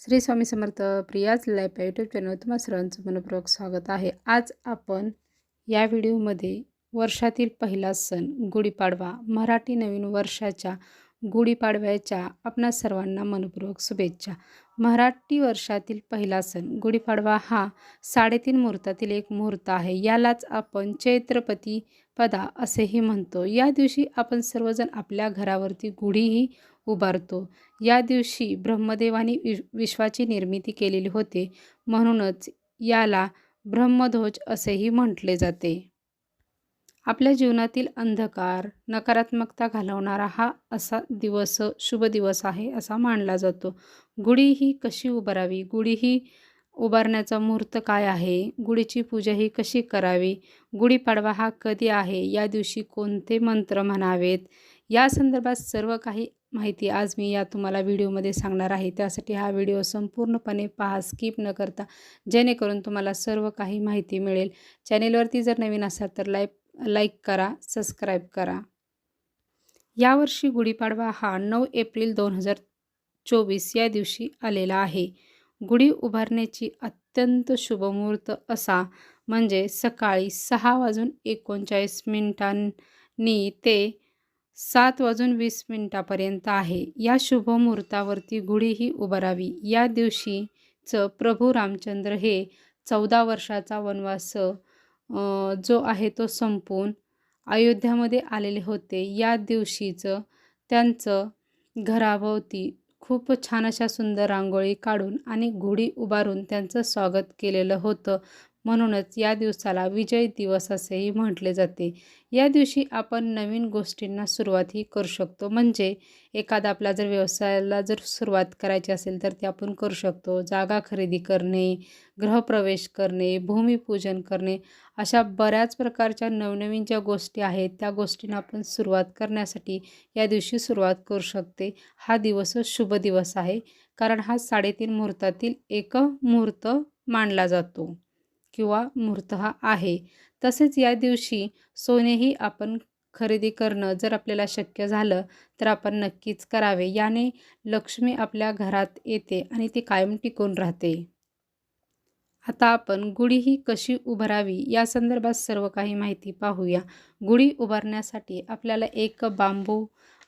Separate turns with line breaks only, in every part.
Shri Swami Samarth Priya's life या YouTube channel तुम्हा सर्वांचं मनपूर्वक स्वागत आहे. आज आपण या व्हिडिओमध्ये वर्षातील पहिला सण गुढीपाडवा मराठी नवीन वर्षाच्या गुढीपाडव्याच्या आपणा सर्वांना मनपूर्वक शुभेच्छा. मराठी वर्षातील पहिला सण गुढीपाडवा हा साडेतीन मुहूर्तातील एक मुहूर्त आहे. यालाच आपण चैत्रपती पदा असेही म्हणतो. या दिवशी आपण सर्वजण आपल्या घरावरती गुढीही उभारतो. या दिवशी ब्रह्मदेवाने वि विश्वाची निर्मिती केलेली होते. म्हणूनच याला ब्रह्मध्वज असेही म्हटले जाते. आपल्या जीवनातील अंधकार नकारात्मकता घालवणारा हा असा दिवस शुभ दिवस आहे असा मानला जातो. गुढी ही कशी उभारावी? गुढी ही उभारण्याचा मुहूर्त काय आहे? गुढीची पूजा ही कशी करावी? गुढीपाडवा हा कधी आहे? या दिवशी कोणते मंत्र म्हणावेत? या संदर्भात सर्व काही माहिती आज मी या तुम्हाला व्हिडिओमध्ये सांगणार आहे. त्यासाठी हा व्हिडिओ संपूर्णपणे पहा स्किप न करता. जेणेकरून तुम्हाला सर्व काही माहिती मिळेल. चॅनेलवरती जर नवीन असाल तर लाईक लाईक करा सबस्क्राईब करा. यावर्षी गुढीपाडवा हा नऊ एप्रिल दोन हजार चोवीस या दिवशी आलेला आहे. गुढी उभारण्याची अत्यंत शुभमुहूर्त असा म्हणजे सकाळी सहा वाजून एकोणचाळीस मिनिटांनी ते सात वाजून वीस मिनिटापर्यंत आहे. या शुभमुहूर्तावरती मुहूर्तावरती गुढीही उभारावी. या दिवशीचं प्रभू रामचंद्र हे चौदा वर्षाचा वनवास जो आहे तो संपून अयोध्यामध्ये आलेले होते. या दिवशीचं त्यांचं घराभोवती खूप छान अशा सुंदर रांगोळी काढून आणि गुढी उभारून त्यांचं स्वागत केलेलं होतं. म्हणूनच या दिवसाला विजय दिवस असेही म्हटले जाते. या दिवशी आपण नवीन गोष्टींना सुरुवातही करू शकतो. म्हणजे एखादा आपला जर व्यवसायाला जर सुरुवात करायची असेल तर ते आपण करू शकतो. जागा खरेदी करणे गृहप्रवेश करणे भूमिपूजन करणे अशा बऱ्याच प्रकारच्या नवनवीन ज्या गोष्टी आहेत त्या गोष्टींना आपण सुरुवात करण्यासाठी या दिवशी सुरुवात करू शकते. हा दिवस शुभ दिवस आहे. कारण हा साडेतीन मुहूर्तातील एक मुहूर्त मानला जातो. किंवा मूर्त आहे. तसेच या दिवशी सोनेही आपण खरेदी करणं जर आपल्याला शक्य झालं तर आपण नक्कीच करावे. याने लक्ष्मी आपल्या घरात येते आणि ती कायम टिकून राहते. आता आपण गुढी ही कशी उभारावी या संदर्भात सर्व काही माहिती पाहूया. गुढी उभारण्यासाठी आपल्याला एक बांबू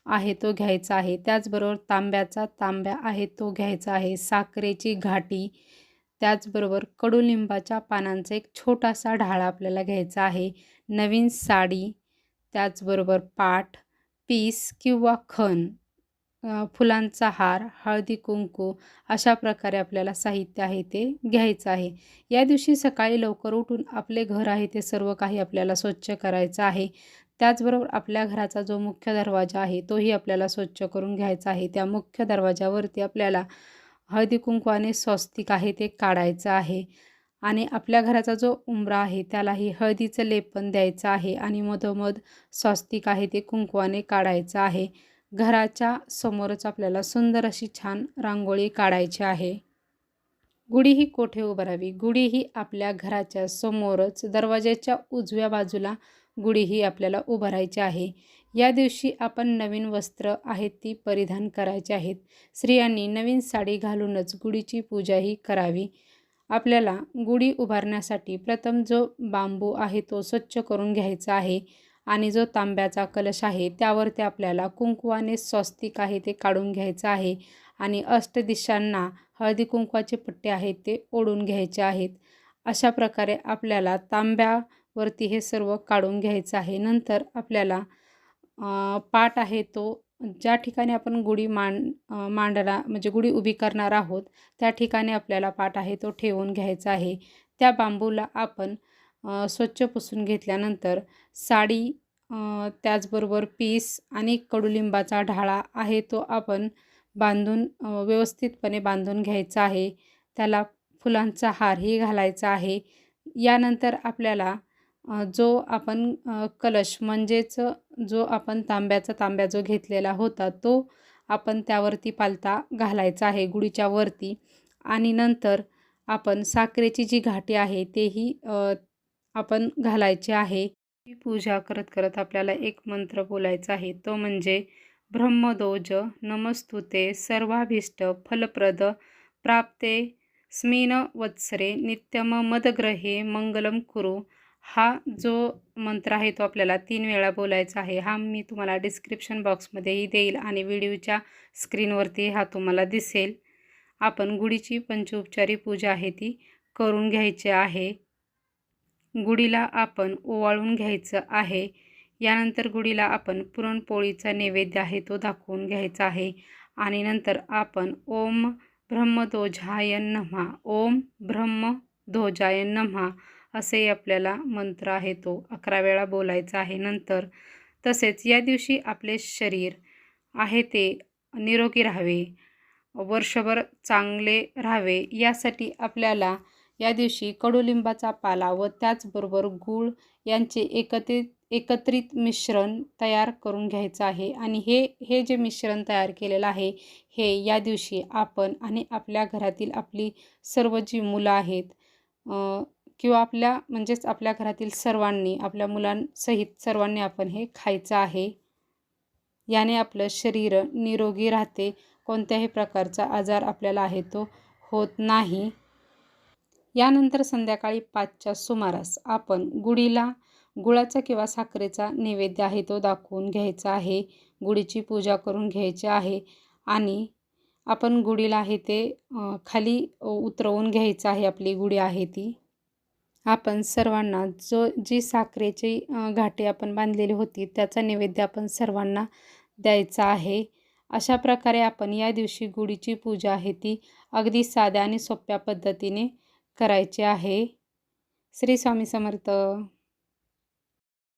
आहे तो घ्यायचा आहे. त्याचबरोबर तांब्याचा तांब्या आहे तो घ्यायचा आहे. साखरेची घाटी त्याचबरोबर कडुलिंबाच्या पानांचा एक छोटासा ढाळा आपल्याला घ्यायचा आहे. नवीन साडी त्याचबरोबर पाठ पीस किंवा खण फुलांचा हार हळदी कुंकू अशा प्रकारे आपल्याला साहित्य आहे ते घ्यायचं आहे. या दिवशी सकाळी लवकर उठून आपले घर आहे ते सर्व काही आपल्याला स्वच्छ करायचं आहे. त्याचबरोबर आपल्या घराचा जो मुख्य दरवाजा आहे तोही आपल्याला स्वच्छ करून घ्यायचा आहे. त्या मुख्य दरवाजावरती आपल्याला हळदी कुंकवाने स्वस्तिक आहे ते काढायचं आहे. आणि आपल्या घराचा जो उंबरा आहे त्यालाही हळदीचं लेपन द्यायचं आहे आणि मधोमध स्वस्तिक आहे ते कुंकवाने काढायचं आहे. घराच्या समोरच आपल्याला सुंदर अशी छान रांगोळी काढायची आहे. गुढी ही कोठे उभारावी? गुढी ही आपल्या घराच्या समोरच. दरवाज्याच्या उजव्या बाजूला गुढी ही आपल्याला उभारायची आहे. या दिवशी आपण नवीन वस्त्र आहेत ती परिधान करायचे आहेत. स्त्रियांनी नवीन साडी घालूनच गुढीची पूजाही करावी. आपल्याला गुढी उभारण्यासाठी प्रथम जो बांबू आहे तो स्वच्छ करून घ्यायचा आहे आणि जो तांब्याचा कलश आहे त्यावर ते आपल्याला कुंकवाने स्वस्तिक आहे ते काढून घ्यायचं आहे आणि अष्टदिशांना हळदी कुंकवाचे पट्टे आहेत ते ओढून घ्यायचे आहेत. अशा प्रकारे आपल्याला तांब्या वरती हे सर्व काढून घ्यायचं आहे. नंतर आपल्याला पाठ आहे तो ज्या ठिकाणी आपण गुढी मांड मांडला म्हणजे गुढी उभी करणार आहोत त्या ठिकाणी आपल्याला पाठ आहे तो ठेवून घ्यायचा आहे. त्या बांबूला आपण स्वच्छ पुसून घेतल्यानंतर साडी त्याचबरोबर पीस आणि कडुलिंबाचा ढाळा आहे तो आपण बांधून व्यवस्थितपणे बांधून घ्यायचा आहे. त्याला फुलांचा हारही घालायचा आहे. यानंतर आपल्याला जो आपण कलश म्हणजेच जो आपण तांब्याचा तांब्या जो घेतलेला होता तो आपण त्यावरती पालता घालायचा आहे गुढीच्या वरती. आणि नंतर आपण साखरेची जी घाटी आहे तेही आपण घालायचे आहे. ही पूजा करत करत आपल्याला एक मंत्र बोलायचा आहे. तो म्हणजे ब्रह्मदोज नमस्तुते सर्वाभीष्ट फलप्रद प्राप्ते स्मिन वत्सरे नित्यम मदग्रहे मंगलम कुरु हा जो मंत्र आहे तो आपल्याला तीन वेळा बोलायचा आहे. हा मी तुम्हाला डिस्क्रिप्शन बॉक्समध्येही देईल आणि व्हिडिओच्या स्क्रीनवरती हा तुम्हाला दिसेल. आपण गुढीची पंचोपचारी पूजा आहे ती करून घ्यायची आहे. गुढीला आपण ओवाळून घ्यायचं आहे. यानंतर गुढीला आपण पुरणपोळीचा नैवेद्य आहे तो दाखवून घ्यायचा आहे. आणि नंतर आपण ओम ब्रह्मध्वजाय नमः. ओम ब्रह्मध्वजाय नमः. असेही आपल्याला मंत्र आहे तो. अकरा वेळा बोलायचा आहे नंतर. तसेच या दिवशी आपले शरीर आहे ते निरोगी राहावे. वर्षभर चांगले राहावे. यासाठी आपल्याला या दिवशी कडुलिंबाचा पाला व त्याचबरोबर गूळ यांचे एकत्रित एकत्रित मिश्रण तयार करून घ्यायचं आहे. आणि हे हे जे मिश्रण तयार केलेलं आहे हे या दिवशी आपण आणि आपल्या घरातील आपली सर्व जी मुलं आहेत किंवा आपल्या म्हणजेच आपल्या घरातील सर्वांनी आपल्या मुलांसहित सर्वांनी आपण हे खायचं आहे. याने आपलं शरीर निरोगी राहते. कोणत्याही प्रकारचा आजार आपल्याला आहे तो होत नाही. यानंतर संध्याकाळी पाचच्या सुमारास आपण गुढीला गुळाचा किंवा साखरेचा नैवेद्य आहे तो दाखवून घ्यायचा आहे. गुढीची पूजा करून घ्यायची आहे आणि आपण गुढीला आहे ते खाली उतरवून घ्यायचं आहे. आपली गुढी आहे ती. आपण सर्वांना जो जी साखरेची घाटी आपण बांधलेली होती त्याचा नैवेद्य आपण सर्वांना द्यायचा आहे. अशा प्रकारे आपण या दिवशी गुढीची पूजा आहे ती अगदी साध्या आणि सोप्या पद्धतीने करायची आहे. श्री स्वामी समर्थ.